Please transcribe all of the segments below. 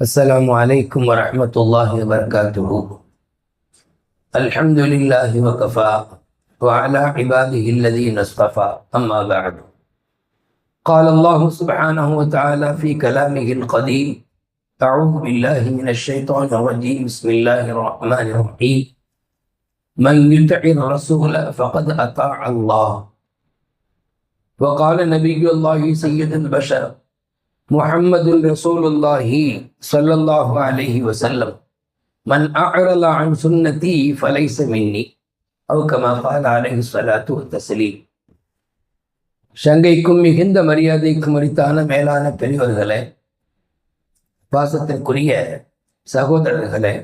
السلام عليكم ورحمة الله وبركاته. الحمد لله وكفى وعلى عباده الذين اصطفى. أما بعد. قال الله سبحانه وتعالى في كلامه القديم أعوذ بالله من الشيطان الرجيم. بسم الله الرحمن الرحيم. من يطع الرسول فقد أطاع الله. وقال نبي الله سيد البشر முஹம்மது ரசூலுல்லாஹி சல்லல்லாஹு அலஹி வசல்லம் மன் அழலா அன் சுன்னதி ஃபலைச மின்னி. அவுக்கமா பால் அலஹி சலாத்து தசலீம் சங்கைக்கும் மிகுந்த மரியாதைக்கும் உரித்தான மேலான பெரியவர்களே பாசத்திற்குரிய சகோதரர்களே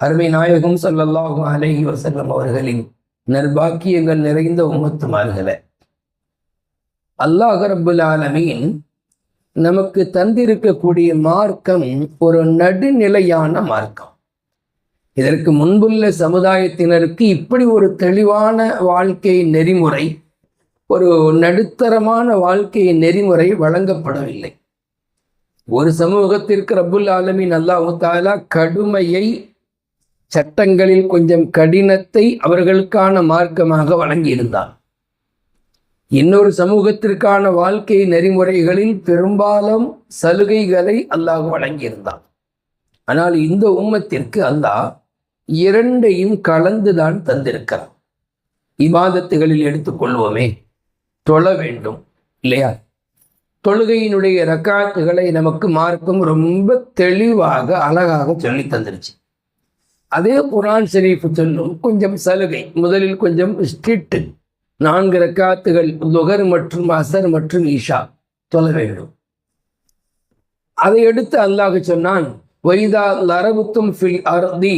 அருமை நாயகம் சல்லல்லாஹு அலஹி வசல்லம் அவர்களின் நற்பாக்கியங்கள் நிறைந்த உமத்துமார்களே அல்லாஹ் ரபுல் ஆலமீன் நமக்கு தந்திருக்கக்கூடிய மார்க்கம் ஒரு நடுநிலையான மார்க்கம். இதற்கு முன்புள்ள சமுதாயத்தினருக்கு இப்படி ஒரு தெளிவான வாழ்க்கை நெறிமுறை ஒரு நடுத்தரமான வாழ்க்கை நெறிமுறை வழங்கப்படவில்லை. ஒரு சமூகத்திற்கு ரபுல் ஆலமின் அல்லாஹு தாலா கடுமையை சட்டங்களில் கொஞ்சம் கடினத்தை அவர்களுக்கான மார்க்கமாக வழங்கியிருந்தார் இன்னொரு சமூகத்திற்கான வாழ்க்கை நெறிமுறைகளில் பெரும்பாலும் சலுகைகளை அல்லாஹ் வழங்கியிருந்தான். ஆனால் இந்த உம்மத்திற்கு அல்லாஹ் இரண்டையும் கலந்துதான் தந்திருக்கிறான். இமாதத்துகளில் எடுத்துக்கொள்வோமே தொழ வேண்டும் இல்லையா? தொழுகையினுடைய ரக்காத்துகளை நமக்கு மார்க்கும் ரொம்ப தெளிவாக அழகாக சொல்லி தந்துருச்சு. அதே குரான் ஷெரீஃப் சொல்லும் கொஞ்சம் சலுகை முதலில் கொஞ்சம் ஸ்ட்ரிக்ட் நான்கு ரக்காத்துகள் லுகர் மற்றும் அசர் மற்றும் ஈஷா தொழ வேண்டும் அதை அடுத்து அல்லாஹ் சொன்னான் வைதா லரபுத்தும் ஃபில் அர்தி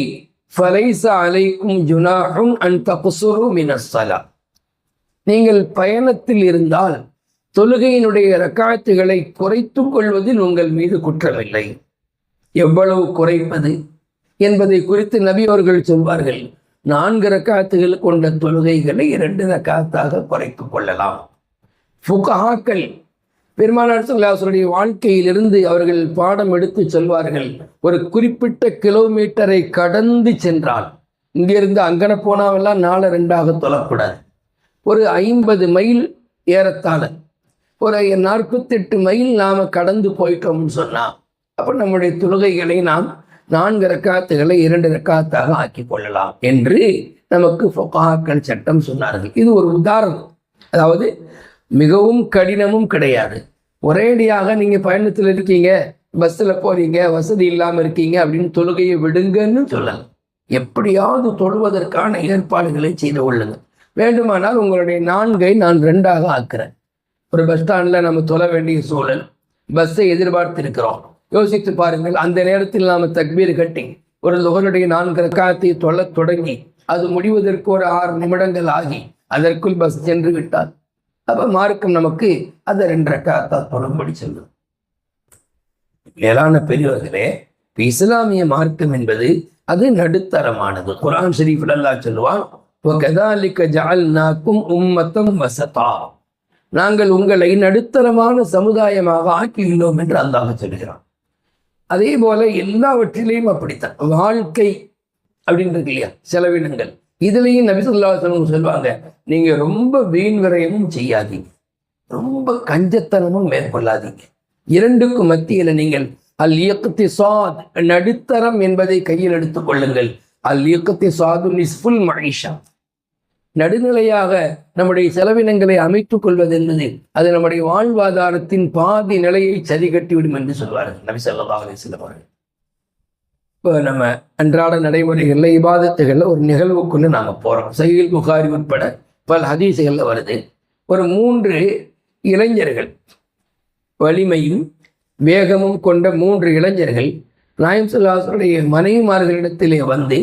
ஃபலைசா அலைக்கும் ஜுனாஹும் அன் தபுசுரு மினஸ்ஸலா நீங்கள் பயணத்தில் இருந்தால் தொழுகையினுடைய ரக்காத்துகளை குறைத்துக் கொள்வதில் உங்கள் மீது குற்றமில்லை. எவ்வளவு குறைப்பது என்பதை குறித்து நபி அவர்கள் சொல்வார்கள். நான்கு ரக்காத்துகள் கொண்ட தொழுகைகளை இரண்டு ரக்காத்தாக குறைத்து கொள்ளலாம். ஃபுகஹாக்கள் பெருமானார் சொல்லாசருடைய வாழ்க்கையிலிருந்து அவர்கள் பாடம் எடுத்து சொல்வார்கள். ஒரு குறிப்பிட்ட கிலோமீட்டரை கடந்து சென்றால் இங்கிருந்து அங்கன போனாவெல்லாம் நாலு ரெண்டாக தொழக்கூடாது. ஒரு ஐம்பது மைல் ஏறத்தாழ ஒரு நாற்பத்தெட்டு மைல் நாம் கடந்து போயிட்டோம்னு சொன்னால் அப்போ நம்முடைய தொழுகைகளை நாம் நான்கு ரக்காத்துகளை இரண்டு ரக்காத்தாக ஆக்கி கொள்ளலாம் என்று நமக்கு ஃபொகாக்கள் சட்டம் சொன்னார்கள். இது ஒரு உதாரணம். அதாவது மிகவும் கடினமும் கிடையாது. ஒரேடியாக நீங்கள் பயணத்தில் இருக்கீங்க பஸ்ஸில் போகிறீங்க வசதி இல்லாமல் இருக்கீங்க அப்படின்னு தொழுகையை விடுங்கன்னு சொல்லலாம். எப்படியாவது தொழுவதற்கான ஏற்பாடுகளை செய்து கொள்ளுங்கள். வேண்டுமானால் உங்களுடைய நான்கை நான் ரெண்டாக ஆக்குறேன். ஒரு பஸ் ஸ்டாண்டில் நம்ம தொழ வேண்டிய சூழல் பஸ்ஸை எதிர்பார்த்திருக்கிறோம். யோசித்து பாருங்கள் அந்த நேரத்தில் நாம் தக்பீர் கட்டி ஒரு லுகருடைய நான்கு ரக்காயத்தை தொல்ல தொடங்கி அது முடிவதற்கு ஒரு ஆறு நிமிடங்கள் ஆகி அதற்குள் பஸ் சென்று விட்டால் அப்போ மார்க்கம் நமக்கு அதை ரெண்டு ரக்காயத்தால் தொடர்படி செல்லும். மேலான பெரியவர்களே இஸ்லாமிய மார்க்கம் என்பது அது நடுத்தரமானது. குரான் ஷரீஃப் அல்லாஹ் சொல்லுவான் உம்மத்தம் வசதா. நாங்கள் உங்களை நடுத்தரமான சமுதாயமாக ஆக்கியுள்ளோம் என்று அல்லாஹ் சொல்கிறான் அதே போல எல்லாவற்றிலையும் அப்படித்தான். வாழ்க்கை அப்படின்றது இல்லையா? செலவினங்கள். இதுலேயும் நபிசுல்லா சொல்லுவாங்க நீங்க ரொம்ப வீண் விரயமும் செய்யாதீங்க. ரொம்ப கஞ்சத்தனமும் மேற்கொள்ளாதீங்க. இரண்டுக்கும் மத்தியில் நீங்கள் அல் இயக்கத்தை சாத் நடுத்தரம் என்பதை கையில் எடுத்துக் கொள்ளுங்கள். அல் இயக்கத்தை சாது நிஸ்புல் மகிஷா நடுநிலையாக நம்முடைய செலவினங்களை அமைத்துக் கொள்வது என்பது அது நம்முடைய வாழ்வாதாரத்தின் பாதி நிலையை சரி கட்டிவிடும் என்று சொல்வார்கள். நபி சொல்லா சொல்லுவார்கள் இப்போ நம்ம அன்றாட நடைமுறைகளில் இபாதத்துகளில் ஒரு நிகழ்வுக்குள்ளே நாம் போகிறோம் சையில் புகாரி உட்பட பல ஹதீசுகளில் வருது. ஒரு மூன்று இளைஞர்கள் வலிமையும் வேகமும் கொண்ட மூன்று இளைஞர்கள் நாயம் சொல்லாசருடைய மனைவிமார்களிடத்திலே வந்து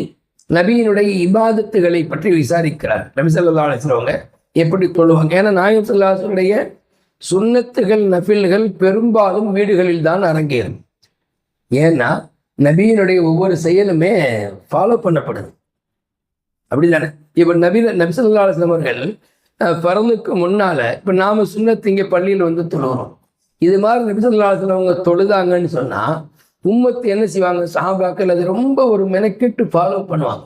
நபியினுடைய இபாதத்துகளை பற்றி விசாரிக்கிறார். நபி சொல்லா அலிஸ்லவங்க எப்படி தொழுவாங்க ஏன்னா நாயம் சொல்லாசனுடைய சுன்னத்துகள் நபில்கள் பெரும்பாலும் வீடுகளில் தான் அரங்கேறும். ஏன்னா நபியினுடைய ஒவ்வொரு செயலுமே ஃபாலோ பண்ணப்படுது. அப்படிதானே இப்போ நபி நபிசல்லா அலுவலம் அவர்கள் பிறந்துக்கு முன்னால இப்போ நாம சுண்ணத்து இங்கே பள்ளியில் வந்து தொழுகிறோம். இது மாதிரி நபிசல்லாத்துல அவங்க தொழுதாங்கன்னு சொன்னா உம்மத்து என்ன செய்வாங்க? சஹாபாக்கள் அது ரொம்ப ஒரு மெனக்கெட்டு ஃபாலோ பண்ணுவாங்க.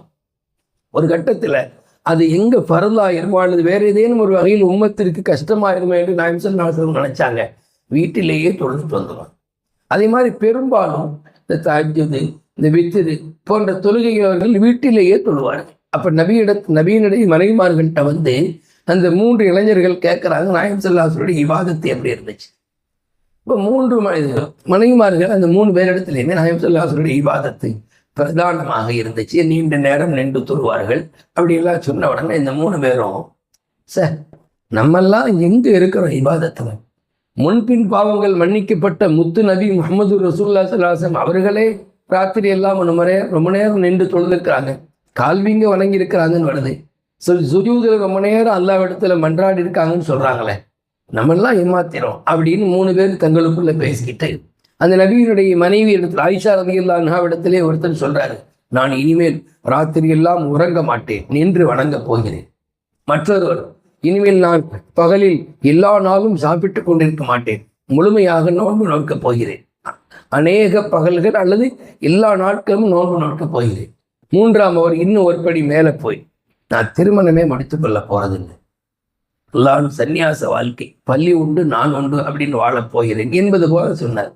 ஒரு கட்டத்தில் அது எங்க பரலாயிருமோ அல்லது வேற ஏதேனும் ஒரு வகையில் உம்மத்திற்கு கஷ்டமாயிருமோ என்று நாயம் சொல்லாசலம் நினைச்சாங்க. வீட்டிலேயே தொழுதுட்டு வந்துடுவாங்க அதே மாதிரி பெரும்பாலும் இந்த தாஜது இந்த வித்திரு போன்ற தொழுகைகள் அவர்கள் வீட்டிலேயே தொழுவார்கள். அப்ப நபியிட நபியினுடைய மனைவிமார்கள்ட்ட வந்து அந்த மூன்று இளைஞர்கள் கேட்குறாங்க நாயம் சொல்லாசருடைய விவாதத்தை எப்படி இருந்துச்சு? இப்போ மூன்று மனிதர்கள் மனைவிமார்கள் அந்த மூணு பேரிடத்துலையுமே நாயம் சொல்லாசருடைய விவாதத்தை பிரதானமாக இருந்துச்சு. நீண்ட நேரம் நின்று தொழுவார்கள். அப்படி எல்லாம் சொன்ன உடனே இந்த மூணு பேரும் சார் நம்மெல்லாம் எங்கே இருக்கிறோம் இபாதத்துல? முன்பின் பாவங்கள் மன்னிக்கப்பட்ட முத்து நபி முகமது ரசூல்லா சல்லாசம் அவர்களே ராத்திரி எல்லாம் ரொம்ப நேரம் ரொம்ப நேரம் நின்று தொழுதுருக்கிறாங்க. கால்விங்க வணங்கி இருக்கிறாங்கன்னு வருது. சொல் சுஜூதில் ரொம்ப நேரம் அல்லாவிடத்துல மன்றாடி இருக்காங்கன்னு சொல்றாங்களே. நம்மெல்லாம் ஏமாத்திரோம் அப்படின்னு மூணு பேர் தங்களுக்குள்ள பேசிக்கிட்டு அந்த நபியினுடைய மனைவி இடத்துல ஆயிஷா ரதி இடத்திலே ஒருத்தர் சொல்றாரு நான் இனிமேல் ராத்திரி எல்லாம் உறங்க மாட்டேன் நின்று வணங்க போகிறேன். மற்றொருவர் இனிமேல் நான் பகலில் எல்லா நாளும் சாப்பிட்டு கொண்டிருக்க மாட்டேன் முழுமையாக நோன்பு நோக்கப் போகிறேன். அநேக பகல்கள் அல்லது எல்லா நாட்களும் நோன்பு நோக்கப் போகிறேன். மூன்றாம் அவர் இன்னும் ஒரு படி மேலே போய் நான் திருமணமே முடித்துக் கொள்ள போறதில்லை. எல்லாரும் சந்நியாச வாழ்க்கை. பள்ளி உண்டு நான் உண்டு அப்படின்னு வாழப் போகிறேன் என்பது போல சொன்னார்.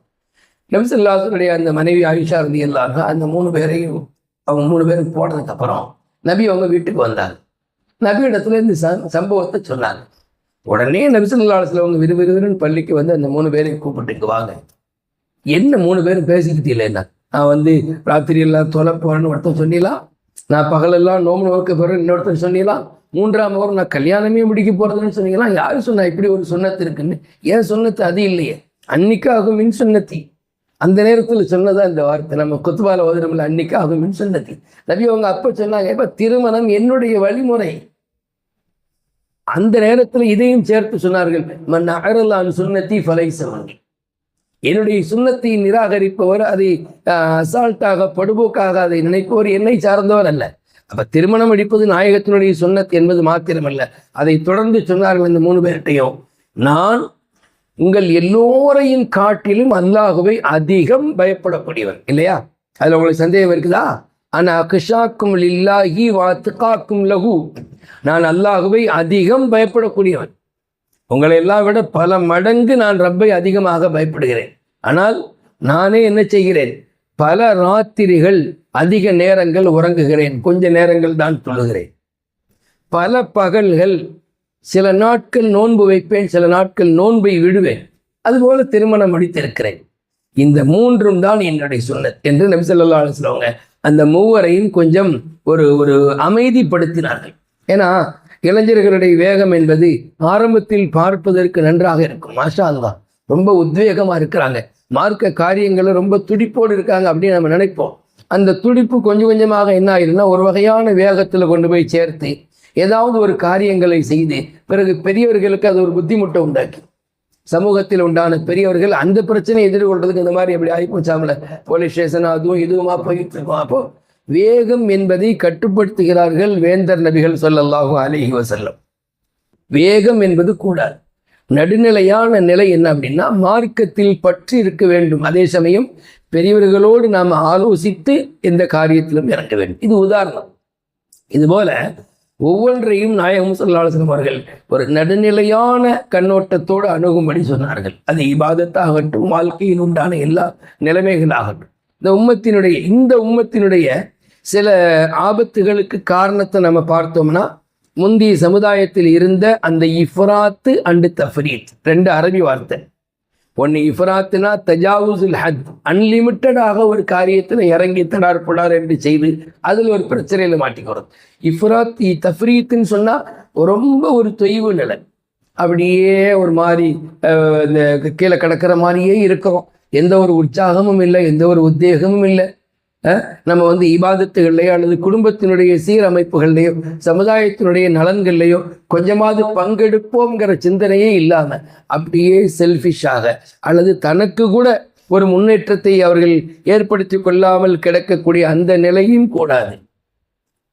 நபிசல்லாசனுடைய அந்த மனைவி ஆயுஷா இருந்து எல்லாரும் அந்த மூணு பேரையும் அவங்க மூணு பேரும் போனதுக்கு அப்புறம் நபி அவங்க வீட்டுக்கு வந்தார் நபி இடத்துல இந்த ச- சம்பவத்தை சொன்னாங்க. உடனே நபிசல்லாசில் அவங்க விறுவிறுவிறுன்னு பள்ளிக்கு வந்து அந்த மூணு பேரையும் கூப்பிட்டுக்கு வாங்க. என்ன மூணு பேரும் பேசிக்கிட்டு இல்லைன்னா நான் வந்து ராத்திரி எல்லாம் தொலை போறேன்னு ஒருத்தன் சொன்னிடலாம் நான் பகலெல்லாம் நோம்பு நோக்க போறேன் இன்னொருத்தன் சொன்னீங்களா மூன்றாம் முகம் நான் கல்யாணமே முடிக்க போறதுன்னு சொன்னீங்களா? யாரு சொன்னா இப்படி ஒரு சொன்னத்து இருக்குன்னு? ஏன் சொன்னத்து அது இல்லையே. அன்னிக்காகும் மின் சொன்னத்தி. அந்த நேரத்தில் சொன்னதா இந்த வார்த்தை? நம்ம குத்துபால ஓதுறோம்ல அன்னிக்காகும் மின் சொன்னத்தி. நபி அவங்க அப்ப சொன்னாங்க இப்ப திருமணம் என்னுடைய வழிமுறை. அந்த நேரத்தில் இதையும் சேர்த்து சொன்னார்கள் மன் அகரலான் சுண்ணத்தி ஃபலை என்னுடைய சுண்ணத்தை நிராகரிப்பவர் அதை ஆஹ், அசால்ட்டாக படுபோக்காக அதை நினைப்பவர் என்னை சார்ந்தவர் அல்ல. அப்ப திருமணம் அடிப்பது நாயகத்தினுடைய சுண்ணத் என்பது மாத்திரமல்ல. அதை தொடர்ந்து சொன்னார்கள் இந்த மூணு பேர்கிட்டையும். நான் உங்கள் எல்லோரையும் காட்டிலும் அல்லாஹுவை அதிகம் பயப்படக்கூடியவர் இல்லையா? அதுல உங்களுக்கு சந்தேகம் இருக்குதா? ஆனா அக்ஷாக்கும் லில்லாஹி வாத்துக்காக்கும் லகு நான் அல்லாஹுவை அதிகம் பயப்படக்கூடியவன். உங்களை எல்லாம் விட பல மடங்கு நான் ரப்பை அதிகமாக பயப்படுகிறேன். ஆனால் நானே என்ன செய்கிறேன்? பல ராத்திரிகள் அதிக நேரங்கள் உறங்குகிறேன். கொஞ்ச நேரங்கள் தான் தொழுகிறேன் பல பகல்கள் சில நாட்கள் நோன்பு வைப்பேன் சில நாட்கள் நோன்பை விடுவேன். அதுபோல திருமணம் முடித்திருக்கிறேன். இந்த மூன்றும் தான் என்னுடைய சொன்னது என்று நபி சொல்லுவாங்க அந்த மூவரையும் கொஞ்சம் ஒரு ஒரு அமைதிப்படுத்தினார்கள். ஏன்னா இளைஞர்களுடைய வேகம் என்பது ஆரம்பத்தில் பார்ப்பதற்கு நன்றாக இருக்கும். மாஷா அதுதான் ரொம்ப உத்வேகமாக இருக்கிறாங்க. மார்க்க காரியங்களை ரொம்ப துடிப்போடு இருக்காங்க அப்படின்னு நம்ம நினைப்போம். அந்த துடிப்பு கொஞ்சம் கொஞ்சமாக என்ன ஆயிரும்னா ஒரு வகையான வேகத்தில் கொண்டு போய் சேர்த்து ஏதாவது ஒரு காரியங்களை செய்து பிறகு பெரியவர்களுக்கு அது ஒரு புத்திமுட்டை உண்டாக்கி. சமூகத்தில் உண்டான பெரியவர்கள் அந்த பிரச்சனையை எதிர்கொள்றதுக்கு இந்த மாதிரி எப்படி ஆகிப்போச்சாமல போலீஸ் ஸ்டேஷன் அதுவும் இதுவுமா போயிட்டு இருக்கோம். அப்போ வேகம் என்பதை கட்டுப்படுத்துகிறார்கள் வேந்தர் நபிகள் சொல்லல்லாகும் அலிஹி வசல்லம் வேகம் என்பது கூடாது. நடுநிலையான நிலை என்ன அப்படின்னா மார்க்கத்தில் பற்றி இருக்க வேண்டும். அதே சமயம் பெரியவர்களோடு நாம் ஆலோசித்து எந்த காரியத்திலும் இறங்க வேண்டும். இது உதாரணம். இதுபோல ஒவ்வொன்றையும் நாயகம் சொல்லாசனம் அவர்கள் ஒரு நடுநிலையான கண்ணோட்டத்தோடு அணுகும்படி சொன்னார்கள். அது இபாதத்தாகட்டும் வாழ்க்கையில் உண்டான எல்லா நிலைமைகளாகட்டும். இந்த உம்மத்தினுடைய இந்த உம்மத்தினுடைய சில ஆபத்துகளுக்கு காரணத்தை நம்ம பார்த்தோம்னா முந்தைய சமுதாயத்தில் இருந்த அந்த இஃப்ராத்து அண்டு தஃப்ரீத் ரெண்டு அரபி வார்த்தை. ஒன்று இஃப்ராத்துனா தஜாவுசுல் ஹத் அன்லிமிட்டடாக ஒரு காரியத்தில் இறங்கி தடார்படார் என்று செய்து அதில் ஒரு பிரச்சனையில் மாட்டிக்கிறோம் இஃப்ராத் இ தஃப்ரீத்துன்னு சொன்னால் ரொம்ப ஒரு தொய்வு நிலை. அப்படியே ஒரு மாதிரி இந்த கீழே கிடக்கிற மாதிரியே இருக்கிறோம் எந்த ஒரு உற்சாகமும் இல்லை எந்த ஒரு உத்வேகமும் இல்லை. நம்ம வந்து இபாதத்துகள்லையோ அல்லது குடும்பத்தினுடைய சீரமைப்புகள்லையோ சமுதாயத்தினுடைய நலன்கள்லையோ கொஞ்சமாவது பங்கெடுப்போங்கிற சிந்தனையே இல்லாமல் அப்படியே செல்ஃபிஷாக அல்லது தனக்கு கூட ஒரு முன்னேற்றத்தை அவர்கள் ஏற்படுத்தி கொள்ளாமல் கிடக்கக்கூடிய அந்த நிலையும் கூடாது.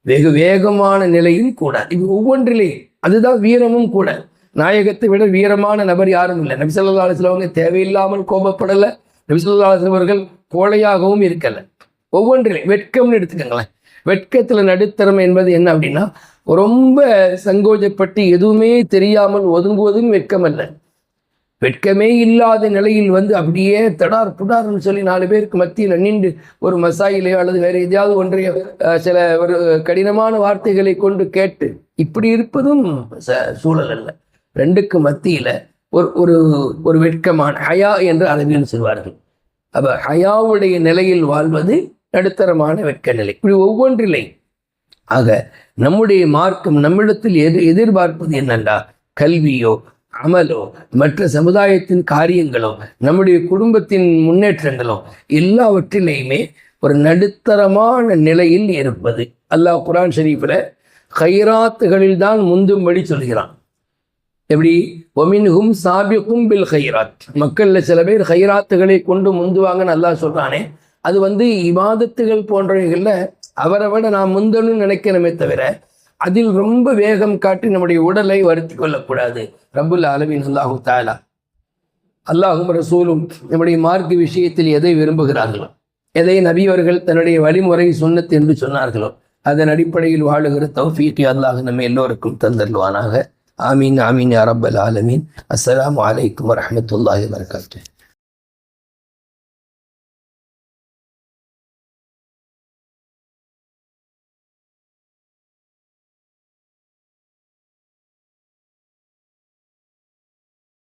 வெகு வேகமான நிலையும் கூடாது. இது ஒவ்வொன்றிலே அதுதான் வீரமும் கூட. நாயகத்தை விட வீரமான நபர் யாரும் இல்லை. நபிசல்லா அலுவலவங்க தேவையில்லாமல் கோபப்படலை. நபிசல்லா அலுவலவர்கள் கோழையாகவும் இருக்கலை. ஒவ்வொன்றிலையும் வெட்கம்னு எடுத்துக்கோங்களேன். வெட்கத்தில் நடுத்தரம் என்பது என்ன அப்படின்னா ரொம்ப சங்கோஜப்பட்டு எதுவுமே தெரியாமல் ஒதுங்குவதும் வெட்கம் அல்ல. வெட்கமே இல்லாத நிலையில் வந்து அப்படியே தடார் புடார்னு சொல்லி நாலு பேருக்கு மத்தியில் நின்று ஒரு மசாயிலையோ அல்லது வேற எதையாவது ஒன்றைய சில ஒரு கடினமான வார்த்தைகளை கொண்டு கேட்டு இப்படி இருப்பதும் ச- சூழல் அல்ல. ரெண்டுக்கு மத்தியில் ஒரு ஒரு ஒரு வெட்கமான ஹயா என்று அரபியில் சொல்வார்கள். அப்போ ஹயாவுடைய நிலையில் வாழ்வது நடுத்தரமான வெட்க நிலை இப்படி ஒவ்வொன்றிலை ஆக நம்முடைய மார்க்கம் நம்மிடத்தில் எது எதிர்பார்ப்பது என்னென்றா? கல்வியோ அமலோ மற்ற சமுதாயத்தின் காரியங்களோ நம்முடைய குடும்பத்தின் முன்னேற்றங்களோ எல்லாவற்றிலையுமே ஒரு நடுத்தரமான நிலையில் இருப்பது. அல்லாஹ் குரான் ஷரீஃபில் ஹைராத்துகளில் தான் முந்தும்படி சொல்கிறான். எப்படி? ஒமின்ஹும் சாபிக்கும் பில் ஹைராத் மக்களில் சில பேர் ஹைராத்துகளை கொண்டு முந்துவாங்கன்னு அல்லாஹ் சொல்கிறானே அது வந்து இவாதத்துகள் போன்றவைகளில் அவரை விட நான் முந்தணும்னு நினைக்கணுமே தவிர அதில் ரொம்ப வேகம் காட்டி நம்முடைய உடலை வருத்தி கொள்ளக்கூடாது. ரபுல் அலவின் அல்லாஹு தாலா அல்லாஹும் ரசூலும் நம்முடைய மார்க் விஷயத்தில் எதை விரும்புகிறார்களோ எதை நபியவர்கள் தன்னுடைய வழிமுறை சுன்னத் என்று சொன்னார்களோ அதன் அடிப்படையில் வாழுகிற தௌஃபீக்கை அல்லாஹ் நம்ம எல்லோருக்கும் தந்தருவானாக ஆமீன் ஆமீன் அரபல் ஆலமீன். அஸ்லாம் வலைக்கம் வரஹ்மத்துல்லாஹி வபரகாத்துஹு.